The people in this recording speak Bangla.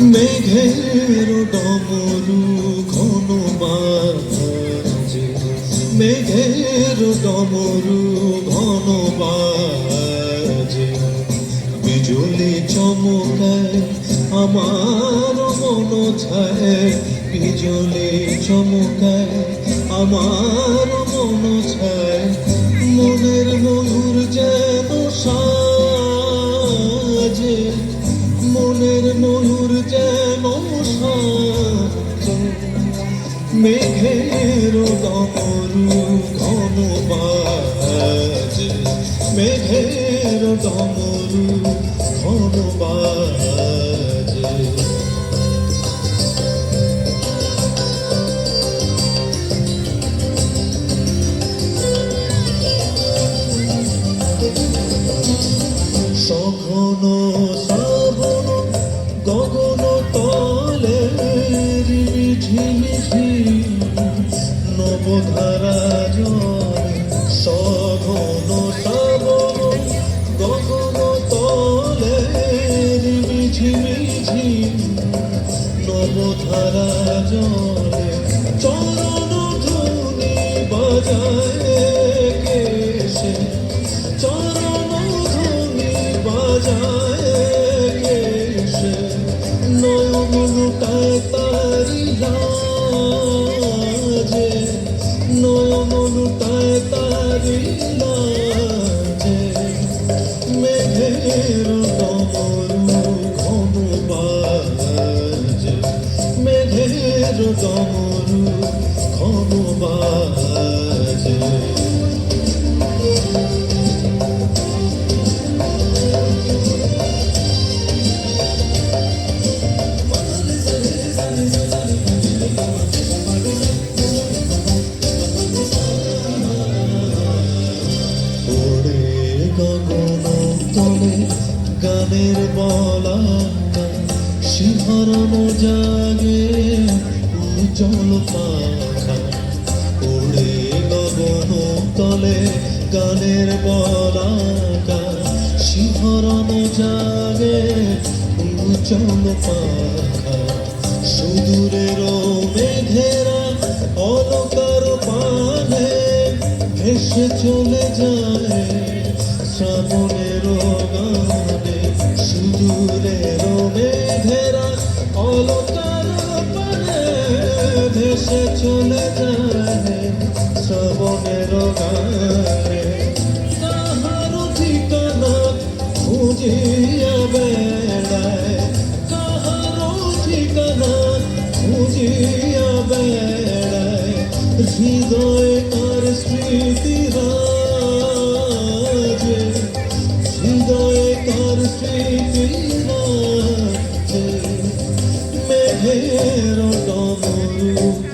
মেঘের ডমরু ঘন বাজে মেঘের ডমরু ঘন বাজে বিজুলি চমকায়, আমার মন ছায়। বিজুলি চমকায়, আমার মন ছায়। মনের ময়ূর যেন সাজে মেঘের ডমরু ঘন বাজে মেঘের ডমরু ঘন বাজে সঘন ঝিমিঝি নবধারা জলে সঘন শ্রাবণ গগন তলে ঝিমিঝি নবধারা জলে চরণ ধুনি বাজায় কেশে চরণ ধুনি বাজায় মেঘের ডমরু ঘন বাজে মেঘের ডমরু ঘন বাজে ওরে গগন তলে গানের বলা শিহরণ জাগে, উজ্জ্বল পাখা। ওরে গগন তলে গানের বলা শিহরণ জাগে, উজ্জ্বল পাখা। সুদূরের মেঘেরা অলকার পানে ভেসে চলে যায় শ্রাবণের গানে। সুদূরের মেঘেরা অলকার পানে ভেসে চলে যায় শ্রাবণের গানে কাহার ঠিকানা খুঁজিয়া বেড়ায়। কাহার ঠিকানা খুঁজিয়া বেড়ায়। হৃদয় মেঘের ডমরু